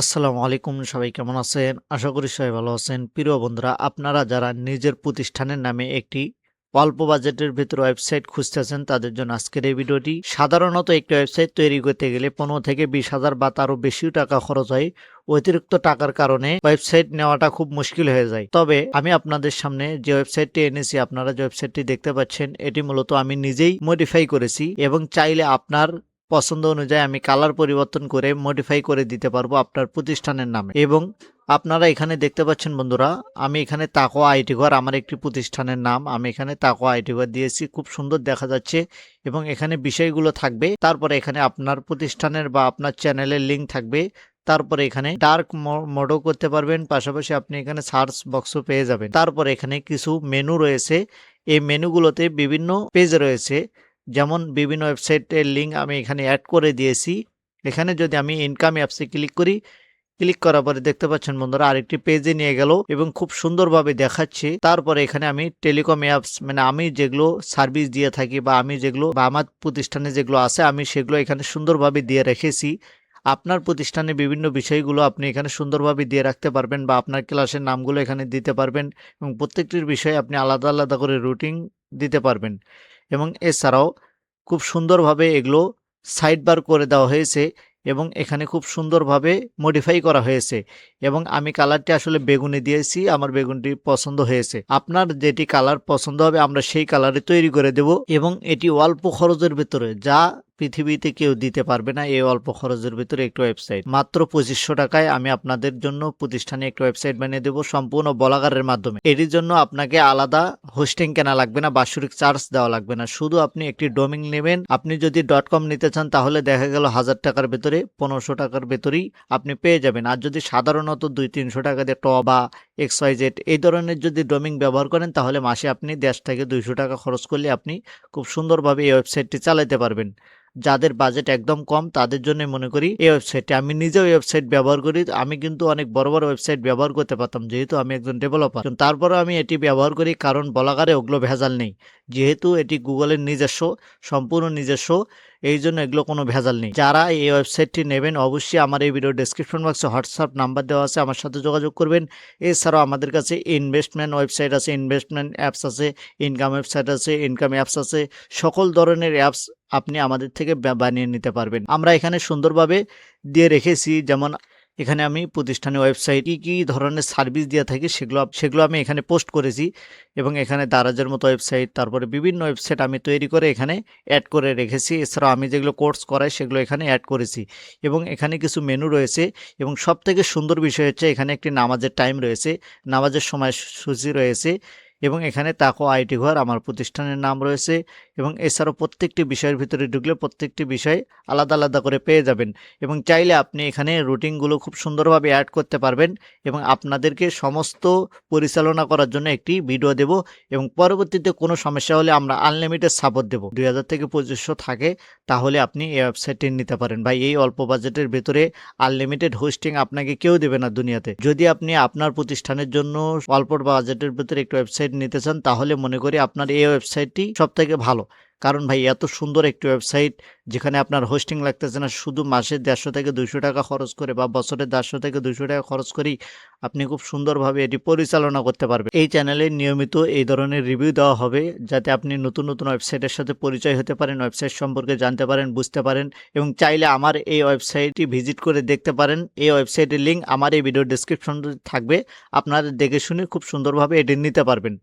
আসসালামু আলাইকুম, সবাই কেমন আছেন? আশা করি সবাই ভালো আছেন। প্রিয় বন্ধুরা, আপনারা যারা নিজের প্রতিষ্ঠানের নামে একটি অল্প বাজেটের ভিতর ওয়েবসাইট খুঁজতেছেন, তাদের জন্য আজকের এই ভিডিওটি। সাধারণত একটি ওয়েবসাইট তৈরি করতে গেলে পনেরো থেকে বিশ হাজার বা তারও বেশি টাকা খরচ হয়। অতিরিক্ত টাকার কারণে ওয়েবসাইট নেওয়াটা খুব মুশকিল হয়ে যায়। তবে আমি আপনাদের সামনে যে ওয়েবসাইটটি এনেছি, আপনারা যে ওয়েবসাইটটি দেখতে পাচ্ছেন, এটি মূলত আমি নিজেই মডিফাই করেছি এবং চাইলে আপনার পছন্দ অনুযায়ী আমি কালার পরিবর্তন করে মডিফাই করে দিতে পারব আপনার প্রতিষ্ঠানের নামে। এবং আপনারা এখানে দেখতে পাচ্ছেন বন্ধুরা, আমি এখানে তাকোয়া আইটি ঘর, আমার একটি প্রতিষ্ঠানের নাম, আমি এখানে তাকো আইটি ঘর দিয়েছি, খুব সুন্দর দেখা যাচ্ছে। এবং এখানে বিষয়গুলো থাকবে, তারপরে এখানে আপনার প্রতিষ্ঠানের বা আপনার চ্যানেলের লিঙ্ক থাকবে, তারপরে এখানে ডার্ক মোডও করতে পারবেন, পাশাপাশি আপনি এখানে সার্চ বক্সও পেয়ে যাবেন। তারপরে এখানে কিছু মেনু রয়েছে, এই মেনুগুলোতে বিভিন্ন পেজ রয়েছে। যেমন বিভিন্ন ওয়েবসাইটের লিঙ্ক আমি এখানে অ্যাড করে দিয়েছি। এখানে যদি আমি ইনকাম অ্যাপসে ক্লিক করি ক্লিক করার পরে দেখতে পাচ্ছেন বন্ধুরা আরেকটি পেজে নিয়ে গেল এবং খুব সুন্দরভাবে দেখাচ্ছে। তারপরে এখানে আমি টেলিকম অ্যাপস মানে আমি যেগুলো সার্ভিস দিয়ে থাকি বা আমি যেগুলো বা আমার প্রতিষ্ঠানে যেগুলো আছে, আমি সেগুলো এখানে সুন্দরভাবে দিয়ে রেখেছি। আপনার প্রতিষ্ঠানে বিভিন্ন বিষয়গুলো আপনি এখানে সুন্দরভাবে দিয়ে রাখতে পারবেন বা আপনার ক্লাসের নামগুলো এখানে দিতে পারবেন এবং প্রত্যেকটির বিষয়ে আপনি আলাদা আলাদা করে রুটিন দিতে পারবেন। এবং এছাড়াও খুব সুন্দরভাবে এগুলো সাইড বার করে দেওয়া হয়েছে এবং এখানে খুব সুন্দরভাবে মডিফাই করা হয়েছে এবং আমি কালারটি আসলে বেগুনে দিয়েছি, আমার বেগুনটি পছন্দ হয়েছে। আপনার যেটি কালার পছন্দ হবে, আমরা সেই কালারে তৈরি করে দেব এবং এটি অল্প খরচের ভেতরে যা পৃথিবীতে কেউ দিতে পারবে না এই অল্প খরচের ভিতরে একটি ওয়েবসাইট মাত্র পঁচিশশো টাকায় আমি আপনাদের জন্য প্রতিষ্ঠানে একটি ওয়েবসাইট বানিয়ে দেবো সম্পূর্ণ বলাগারের মাধ্যমে। এটির জন্য আপনাকে আলাদা হোস্টিং কেনা লাগবে না, বাৎসরিক চার্জ দেওয়া লাগবে না। শুধু আপনি একটি ডোমিং নেবেন, আপনি যদি. ডট কম নিতে চান তাহলে দেখা গেল হাজার টাকার ভেতরে, পনেরোশো টাকার ভেতরেই আপনি পেয়ে যাবেন। আর যদি সাধারণত দুই তিনশো টাকা দিয়ে ট বা এক্স ওয়াই জেড এই ধরনের যদি ডোমিং ব্যবহার করেন, তাহলে মাসে আপনি দেড় থেকে দুইশো টাকা খরচ করলে আপনি খুব সুন্দরভাবে এই ওয়েবসাইটটি চালাতে পারবেন। যাদের বাজেট একদম কম, তাদের জন্য মনে করি এই ওয়েবসাইটটি আমি নিজেও ওয়েবসাইট ব্যবহার করি, আমি কিন্তু অনেক বড় বড় ওয়েবসাইট ব্যবহার করতে পারতাম, যেহেতু আমি একজন ডেভেলপার তারপরে আমি এটি ব্যবহার করি, কারণ বলাগারে ওগুলো ভেজাল নেই। যেহেতু এটি গুগলের নিজস্ব, সম্পূর্ণ নিজস্ব এই জন্য এগুলো কোনো ভেজাল নেই। যারা এই ওয়েবসাইটটি নেবেন, অবশ্যই আমার এই ভিডিও ডিসক্রিপশন বক্সে হোয়াটসঅ্যাপ নাম্বার দেওয়া আছে, আমার সাথে যোগাযোগ করবেন। এছাড়াও আমাদের কাছে ইনভেস্টমেন্ট ওয়েবসাইট আছে ইনভেস্টমেন্ট অ্যাপস আছে ইনকাম ওয়েবসাইট আছে ইনকাম অ্যাপস আছে, সকল ধরনের অ্যাপস আপনি আমাদের থেকে বানিয়ে নিতে পারবেন। আমরা এখানে সুন্দরভাবে দিয়ে রেখেছি, যেমন এখানে আমি প্রতিষ্ঠানের ওয়েবসাইট কী কী ধরনের সার্ভিস দিয়ে থাকি সেগুলো সেগুলো আমি এখানে পোস্ট করেছি এবং এখানে দারাজের মতো ওয়েবসাইট, তারপরে বিভিন্ন ওয়েবসাইট আমি তৈরি করে এখানে অ্যাড করে রেখেছি। এছাড়াও আমি যেগুলো কোর্স করাই সেগুলো এখানে অ্যাড করেছি এবং এখানে কিছু মেনু রয়েছে এবং সব থেকে সুন্দর বিষয় হচ্ছে এখানে একটি নামাজের টাইম রয়েছে, নামাজের সময় সূচি রয়েছে এবং এখানে তাকো আইটি ঘর আমার প্রতিষ্ঠানের নাম রয়েছে এবং এছাড়াও প্রত্যেকটি বিষয়ের ভিতরে ঢুকলে প্রত্যেকটি বিষয় আলাদা আলাদা করে পেয়ে যাবেন এবং চাইলে আপনি এখানে রুটিনগুলো খুব সুন্দরভাবে অ্যাড করতে পারবেন এবং আপনাদেরকে সমস্ত পরিচালনা করার জন্য একটি ভিডিও দেব এবং পরবর্তীতে কোনো সমস্যা হলে আমরা আনলিমিটেড সাপোর্ট দেবো। দুই হাজার থেকে পঁচিশশো থাকে, তাহলে আপনি এই ওয়েবসাইটটি নিতে পারেন। ভাই, এই অল্প বাজেটের ভেতরে আনলিমিটেড হোস্টিং আপনাকে কেউ দেবে না দুনিয়াতে। যদি আপনি আপনার প্রতিষ্ঠানের জন্য অল্প বাজেটের ভেতরে একটি ওয়েবসাইট নিতে চান তাহলে মনে করি আপনার এই ওয়েবসাইটটি সব থেকে ভালো। কারণ ভাই, এত সুন্দর একটি ওয়েবসাইট যেখানে আপনার হোস্টিং লাগতেছে না, শুধু মাসে দেড়শো থেকে দুশো টাকা খরচ করে বা বছরে দেড়শো থেকে দুশো টাকা খরচ করেই আপনি খুব সুন্দরভাবে এটি পরিচালনা করতে পারবেন। এই চ্যানেলে নিয়মিত এই ধরনের রিভিউ দেওয়া হবে, যাতে আপনি নতুন নতুন ওয়েবসাইটের সাথে পরিচয় হতে পারেন ওয়েবসাইট সম্পর্কে জানতে পারেন, বুঝতে পারেন এবং চাইলে আমার এই ওয়েবসাইটটি ভিজিট করে দেখতে পারেন। এই ওয়েবসাইটের লিঙ্ক আমার এই ভিডিও ডিসক্রিপশন থাকবে। আপনারা দেখে শুনে খুব সুন্দরভাবে এটি নিতে পারবেন।